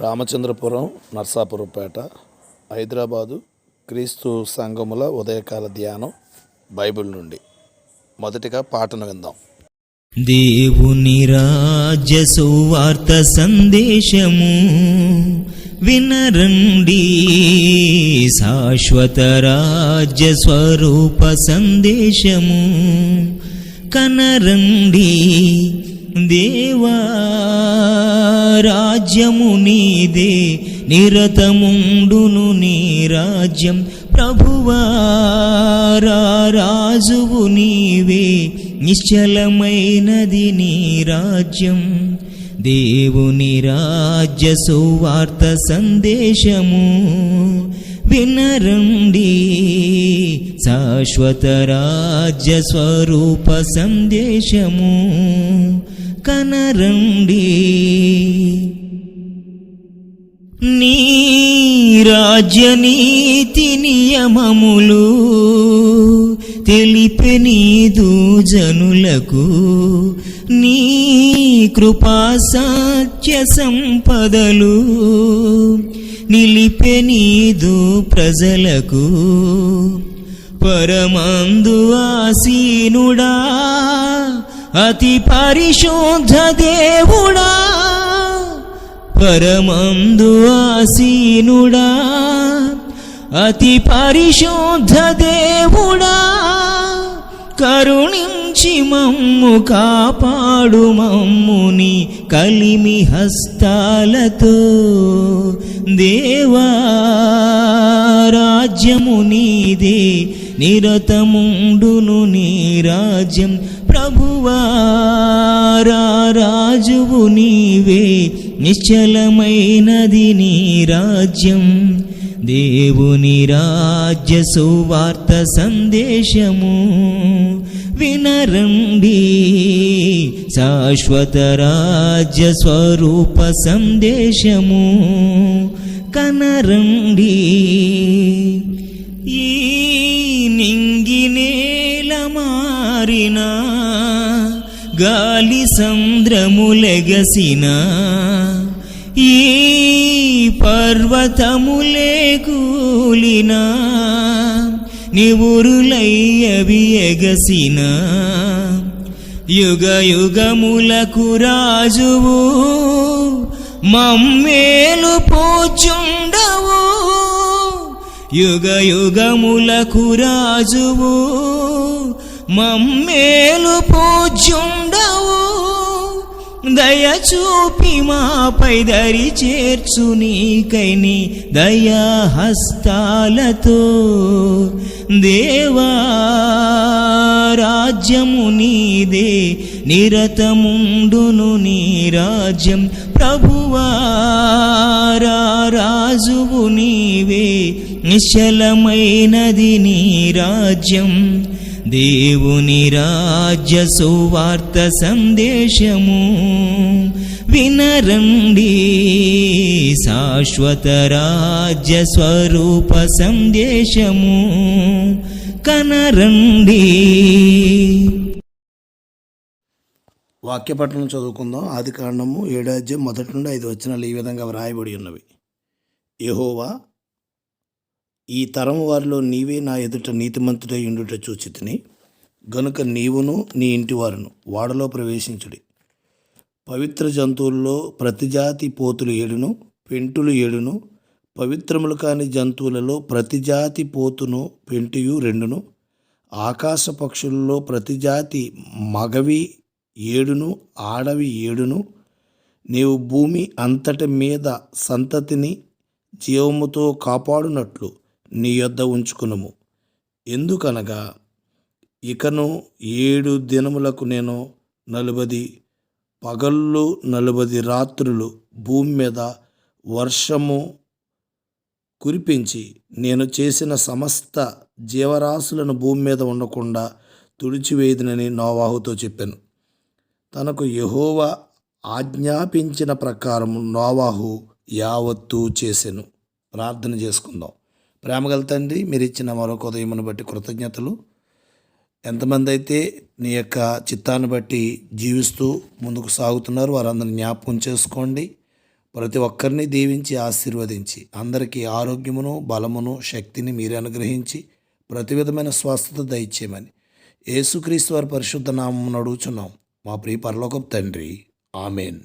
రామచంద్రపురం నర్సాపురంపేట హైదరాబాదు క్రీస్తు సంఘముల ఉదయకాల ధ్యానం బైబిల్ నుండి. మొదటిగా పాటను విందాం. దేవుని రాజ్య సువార్త సందేశము వినరండి. శాశ్వత రాజ్య స్వరూప సందేశము కనరండి. దేవా రాజ్యము నీదే నిరతముండును నీ రాజ్యం. ప్రభువారా రాజువు నీవే నిశ్చలమైనది నీ రాజ్యం. దేవుని రాజ్య సువార్త సందేశము వినరండి. శాశ్వత రాజ్య స్వరూప సందేశము కనరండి. నీ రాజ్య నియమములు తెలిపే నీదు జనులకు. నీ కృపా సాత్య సంపదలు నిలిపె నీదు ప్రజలకు. పరమందు ఆసీనుడా అతి పరిశుద్ధ దేవుడా పరమందు ఆసీనుడా అతి పరిశుద్ధ దేవుడా కరుణించి మమ్ము కాపాడు మమ్ముని కలిమి హస్తాలతో. దేవా రాజ్యము నీదే నిరతముండును నీ రాజ్యం ప్రభువారా రాజువు నీవే నిశ్చలమైనది నీ రాజ్యం. దేవుని రాజ్య సువార్త సందేశము వినరండి. శాశ్వత రాజ్య స్వరూప సందేశము కనరండి. గాలి సంద్రములెగసిన ఈ పర్వతములే కూలినా నివురులయ్యవి ఎగసిన. యుగ యుగములకు రాజువు మమ్మేలు పోచుండవు. యుగ యుగములకు రాజువు మమ్మేలు పూజ్యుండవు దయ చూపి మాపై దరి చేర్చు నీకైని దయా హస్తాలతో దేవా రాజ్యము నీదే నిరతముండును నీ రాజ్యం. ప్రభువారా రాజువు నీవే నిశ్చలమైనది నీ రాజ్యం. దేవుని రాజ్య సువార్త సందేశము వినరండి. శాశ్వత రాజ్య స్వరూప సందేశము కనరండి. వాక్యపట్టణం చదువుకుందాం. ఆది కారణము ఏడాజ్యం మొదటి నుండి ఐదు వచనాలు ఈ విధంగా వ్రాయబడి ఉన్నవి. యహోవా ఈ తరం వారిలో నీవే నా ఎదుట నీతిమంతుడై ఉండుట చూచితిని. గనుక నీవును నీ ఇంటి వారును వాడలో ప్రవేశించుడి. పవిత్ర జంతువుల్లో ప్రతిజాతి పోతులు ఏడును పెంటులు ఏడును పవిత్రములు కాని జంతువులలో ప్రతిజాతి పోతును పెంటియు రెండును ఆకాశ పక్షులలో ప్రతిజాతి మగవి ఏడును ఆడవి ఏడును నీవు భూమి అంతటి మీద సంతతిని జీవముతో కాపాడునట్లు నీ యొద్ద ఉంచుకునుము. ఎందుకనగా ఇకను ఏడు దినములకు నేను నలుబది పగళ్ళు నలుబది రాత్రులు భూమి మీద వర్షము కురిపించి నేను చేసిన సమస్త జీవరాశులను భూమి మీద ఉండకుండా తుడిచివేయుదునని నోవాహుతో చెప్పాను. తనకు యహోవ ఆజ్ఞాపించిన ప్రకారం నోవాహు యావత్తూ చేసెను. ప్రార్థన చేసుకుందాం. ప్రేమగల తండ్రి మీరు ఇచ్చిన మరొక ఉదయమును బట్టి కృతజ్ఞతలు. ఎంతమంది అయితే నీ యొక్క చిత్తాన్ని బట్టి జీవిస్తూ ముందుకు సాగుతున్నారు వారందరిని జ్ఞాపకం చేసుకోండి. ప్రతి ఒక్కరిని దీవించి ఆశీర్వదించి అందరికీ ఆరోగ్యమును బలమును శక్తిని మీరు అనుగ్రహించి ప్రతి విధమైన స్వస్థత దయచేయమని యేసుక్రీస్తు వారి పరిశుద్ధ నామం నడుచున్నాం మా ప్రియ పరలోకపు తండ్రి. ఆమెన్.